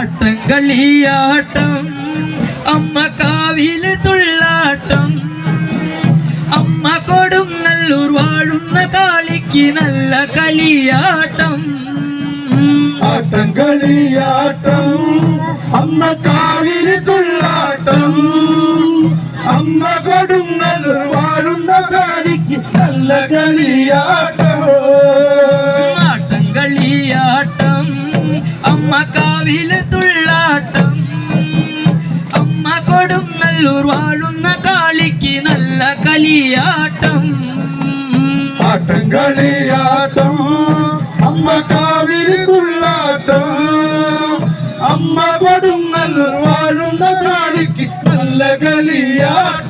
ആട്ടം കളിയാട്ടം അമ്മ കാവിൽ തുള്ളാട്ടം. അമ്മ കൊടുങ്ങല്ലൂർ വാഴുന്ന കാളിക്ക് നല്ല കളിയാട്ടം. ആട്ടം കളിയാട്ടം അമ്മ കാവിലെ തുള്ളാട്ടം. അമ്മ കൊടുങ്ങല്ലൂർ വാഴുന്ന കാളിക്ക് നല്ല കളിയാട്ടം തുള്ളാട്ടം അമ്മ കൊടുങ്ങല്ലൂർ വാഴുന്ന കാളിക്ക് നല്ല കളിയാട്ടം ആട്ടം കളിയാട്ടം അമ്മ കാവിരി തുള്ളാട്ടം. അമ്മ കൊടുങ്ങല്ലൂർ വാഴുന്ന കാളിക്ക് നല്ല കളിയാട്ടം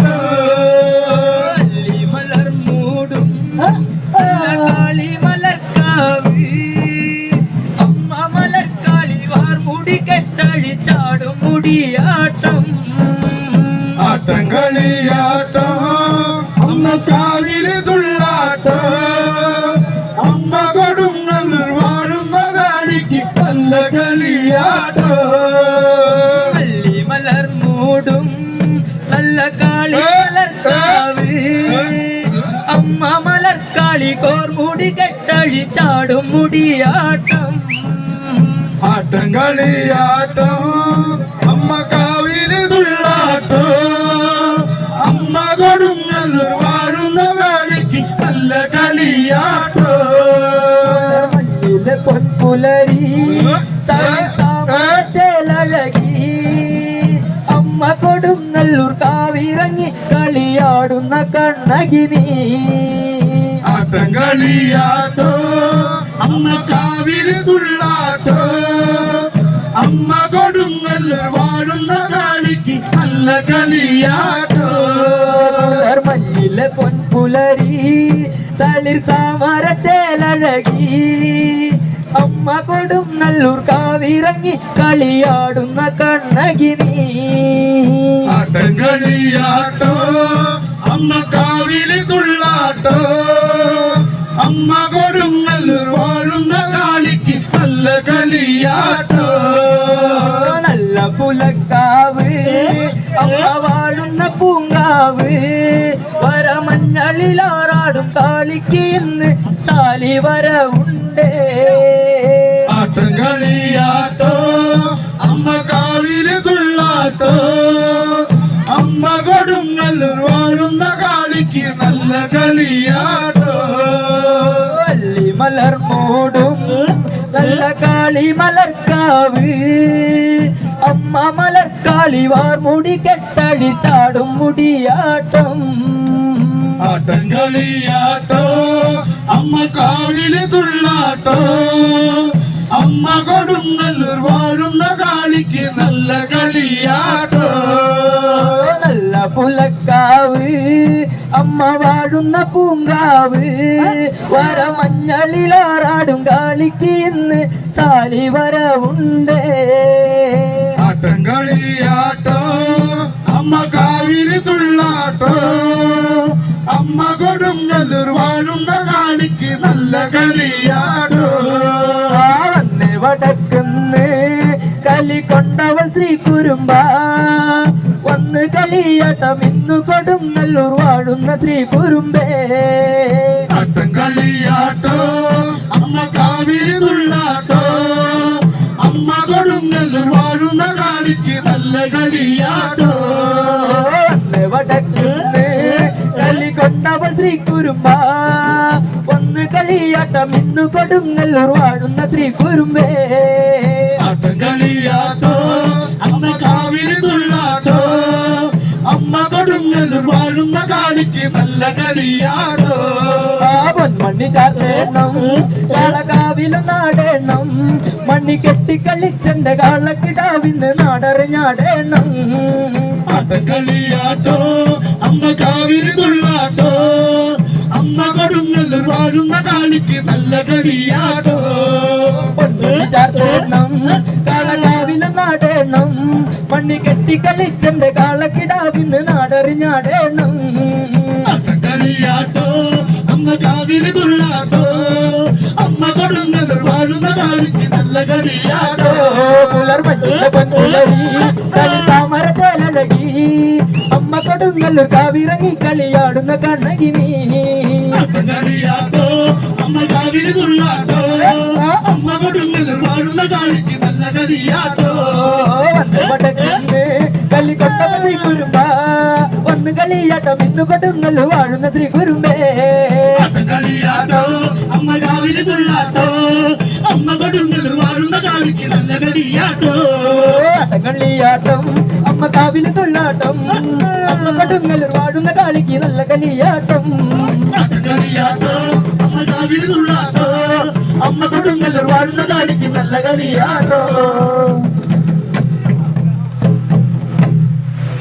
നല്ല കളിയാട്ടം അല്ലി മലർ മൂടും നല്ല കാളി മലർക്കാവ് അമ്മ മലർക്കാളി കോർമുടി കെട്ടഴിച്ചാടും മുടിയാട്ടം ആട്ടം കളിയാട്ടം അമ്മ കാവിരി തുള്ളാട്ടം അമ്മ കൊടുങ്ങല്ലൂർ കാവിറങ്ങി കളിയാടുന്ന കണ്ണകിനി. ആട്ടം കളിയാട്ടോ അമ്മ കാവിരി തുള്ളാട്ടോ. അമ്മ കൊടുങ്ങല്ലൂർ വാഴുന്ന കാളിക്ക് നല്ല കളിയാട്ടോ. മഞ്ഞിലെ പൊൻപുലരി തളിർ താമര ചേലഴകി അമ്മ കൊടും നല്ലൂർ കാവിറങ്ങി കളിയാടുന്ന കണ്ണകിനി. കളിയാട്ടോ അമ്മ കാവിരി തുള്ളാട്ടോ. അമ്മ കൊടുങ്ങല്ലൂർ വാഴുന്ന കാളിക്ക് നല്ല കളിയാട്ടോ. നല്ല പുലക്കാവ് അമ്മ വാഴുന്ന പൂങ്കാവ്. വരമഞ്ഞളിലാറാടും കാളിക്ക് ഇന്ന് താലി വരവുണ്ടേ. കളിയാട്ടോ വല്ലി മലർ മൂടും നല്ല കാളി മലർക്കാവ് അമ്മ മലർക്കാളി വാർ മുടി കെട്ടടി ചാടും മുടിയാട്ടം ആട്ടം കളിയാട്ടോ അമ്മ കാവിരി തുള്ളാട്ടോ അമ്മ കൊടുങ്ങല്ലൂർ വാഴുന്ന കാളിക്ക് പുലക്കാവ് അമ്മ വാഴുന്ന പൂങ്കാവ്. വരമഞ്ഞളിലാറാടും കാളിക്ക് ഇന്ന് താലി വരവുണ്ട്. ആട്ടം കളിയാട്ടോ അമ്മ കാവിരി തുള്ളാട്ടോ. അമ്മ കൊടുങ്ങല്ലൂർ വാഴുന്ന കാളിക്ക് നല്ല കളിയാട്ടോ. വടക്കുന്ന് കലി കൊണ്ടവൾ ശ്രീ കുരുമ്പ കളിയാട്ടം ഇന്നു കൊടും നല്ലൂർ വാടുന്ന ശ്രീ കുരുമ്പേ ആട്ടം കളിയാട്ടോ അമ്മ കാവിരി തുള്ളാട്ടോ അമ്മ കൊടുങ്ങല്ലൂർ വാഴുന്ന കാണിക്ക് നല്ല കളിയാട്ടോ. കൊണ്ടവൾ ശ്രീ കുരുമ്പ ഒന്ന് കളിയാട്ടം ഇന്നു കൊടുങ്ങല്ലൂർ വാഴുന്ന ശ്രീ കുരുമ്പേ ആട്ടം കളിയാട്ടോ അമ്മ കാവിരി തുള്ളാട്ടോ കൊടുങ്ങല്ലൂർ വാഴുന്ന കാളിക്ക് നല്ല കളിയാടോ. പൊന്മണ്ണി ചാർത്തേണം കാളകാവിലും നാടേണം മണ്ണി കെട്ടി കളിച്ചെന്റെ കാളക്കിടാവിന്ന് നാടറിഞ്ഞാടേണം. ആട്ടം കളിയാട്ടോ അമ്മ കാവിരി തുള്ളാട്ടോ. അമ്മ കൊടുങ്ങല്ലൂർ വാഴുന്ന കാളിക്ക് നല്ല കളിയാട്ടോ പൊന്മണ്ണി കാളകാവിലും നാടേണം മണ്ണി കെട്ടി കളിച്ചെന്റെ കാളക്കിടാവിന്ന് നാടറിഞ്ഞാടേണം. കളിയാട്ടോ അമ്മ കാവിരി തുള്ളാട്ടോ അമ്മ കൊടുങ്ങൽ വാഴുന്ന നാളിക്ക് നല്ല കളിയാട്ടോ. കളിത്താമര തേലഴകി അമ്മ കൊടുങ്ങല്ലൂർ കാവിറങ്ങി കളിയാടുന്ന കണ്ണകി നീ കളിയാട്ടോ അമ്മ കാവിന് തുള്ളാട്ടോ അമ്മ കൊടുങ്ങൽ വാഴുന്ന നാളിക്ക് നല്ല കളിയാട്ടോ. കളിയാട്ടം ഇന്നു കൊടുങ്ങല്ലൂർ വാഴുന്ന ശ്രീ കുരുമ്പേ അമ്മ രാവിലെ തുള്ളാട്ടോ അമ്മ കൊടുങ്ങൽ വാഴുന്ന കാളിക്ക് നല്ല കളിയാട്ടോ. കളിയാട്ടം അമ്മ കാവിലെ തൊള്ളാട്ടം അമ്മ കൊടുങ്ങല്ലൂർ വാഴുന്ന കാളിക്ക് നല്ല കളിയാട്ടം. കളിയാട്ടോ അമ്മ കാവിലെ തുള്ളാട്ടോ അമ്മ കൊടുങ്ങൽ വാഴുന്ന കാളിക്ക് നല്ല കളിയാട്ടോ.